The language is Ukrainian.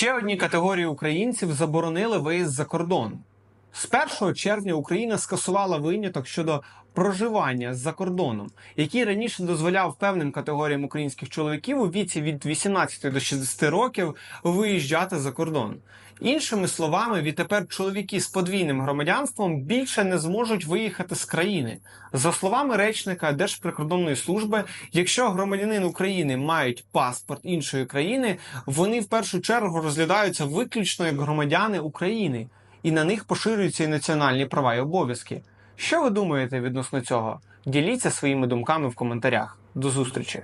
Ще одні категорії українців заборонили виїзд за кордон. З 1 червня Україна скасувала виняток щодо проживання за кордоном, який раніше дозволяв певним категоріям українських чоловіків у віці від 18 до 60 років виїжджати за кордон. Іншими словами, відтепер чоловіки з подвійним громадянством більше не зможуть виїхати з країни. За словами речника Держприкордонної служби, якщо громадянин України мають паспорт іншої країни, вони в першу чергу розглядаються виключно як громадяни України, і на них поширюються і національні права і обов'язки. Що ви думаєте відносно цього? Діліться своїми думками в коментарях. До зустрічі!